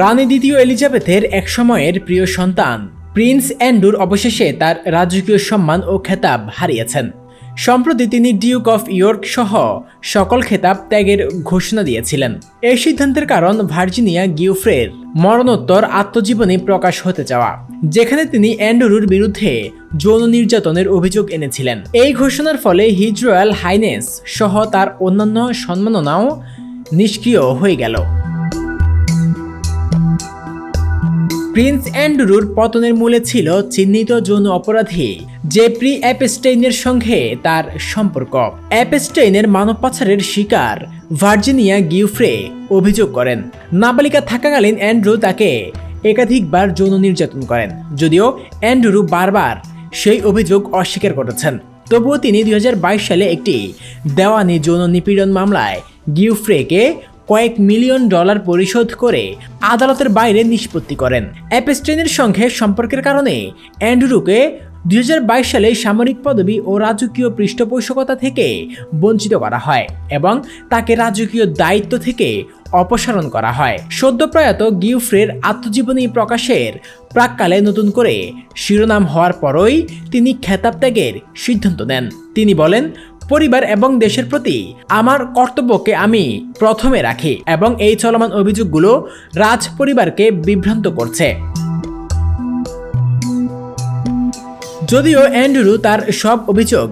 রানী দ্বিতীয় এলিজাবেথের এক সময়ের প্রিয় সন্তান। প্রিন্স অ্যান্ডুর অবশেষে তার রাজকীয় সম্মান ও খেতাব হারিয়েছেন। সম্প্রতি তিনি ডিউক অফ ইয়র্ক সহ সকল খেতাব ত্যাগের ঘোষণা দিয়েছিলেন। এই সিদ্ধান্তের কারণ ভার্জিনিয়া গিউফ্রের মরণোত্তর আত্মজীবনী প্রকাশ হতে যাওয়া যেখানে তিনি অ্যান্ডুরুর বিরুদ্ধে যৌন নির্যাতনের অভিযোগ এনেছিলেন। এই ঘোষণার ফলে হিজ রয়্যাল হাইনেস সহ তার অন্যান্য সম্মাননাও নিষ্ক্রিয় হয়ে গেল। প্রিন্স অ্যান্ড্রুর পতনের মূলে ছিল চিহ্নিত যৌন অপরাধী জেপ্রি অ্যাপেস্টেইনের সঙ্গে তার সম্পর্ক। অ্যাপেস্টেইনের মানব পাচারের শিকার ভার্জিনিয়া গিউফ্রে অভিযোগ করেন। নাবালিকা থাকাকালীন অ্যান্ড্রু তাকে একাধিকবার যৌন নির্যাতন করেন, যদিও অ্যান্ড্রু বারবার সেই অভিযোগ অস্বীকার করেছেন। তবুও তিনি দুই হাজার বাইশ সালে একটি দেওয়ানি যৌন নিপীড়ন মামলায় গিউফ্রেকে কয়েক মিলিয়ন ডলার পরিশোধ করে আদালতের বাইরে নিষ্পত্তি করেন। অ্যাপেস্টেনের সঙ্গে সম্পর্কের কারণে অ্যান্ড্রুকে দু হাজার বাইশ সালে সামরিক পদবি ও রাজকীয় পৃষ্ঠপোষকতা থেকে বঞ্চিত করা হয় এবং তাকে রাজকীয় দায়িত্ব থেকে অপসারণ করা হয়। সদ্যপ্রয়াত গিউফ্রের আত্মজীবনী প্রকাশের প্রাককালে নতুন করে শিরোনাম হওয়ার পরই তিনি খেতাব ত্যাগের সিদ্ধান্ত নেন। তিনি বলেন পরিবার এবং দেশের প্রতি আমার কর্তব্যকে আমি প্রথমে রাখি এবং এই চলমান অভিযোগগুলো রাজ পরিবারকে বিভ্রান্ত করছে। যদিও অ্যান্ড্রু তার সব অভিযোগ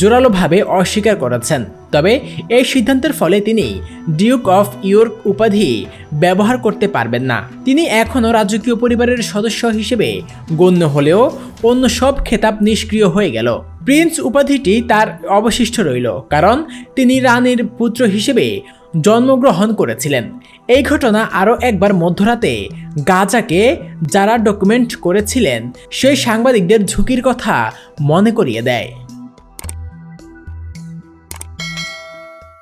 জোরালোভাবে অস্বীকার করেছেন, তবে এই সিদ্ধান্তের ফলে তিনি ডিউক অফ ইয়র্ক উপাধি ব্যবহার করতে পারবেন না। তিনি এখনও রাজকীয় পরিবারের সদস্য হিসেবে গণ্য হলেও অন্য সব খেতাব নিষ্ক্রিয় হয়ে গেল। প্রিন্স উপাধিটি তার অবশিষ্ট রইল, কারণ তিনি রানীর পুত্র হিসেবে জন্মগ্রহণ করেছিলেন। এই ঘটনা আরও একবার মধ্যরাতে গাজাকে যারা ডকুমেন্ট করেছিলেন, সেই সাংবাদিকদের ঝুঁকির কথা মনে করিয়ে দেয়।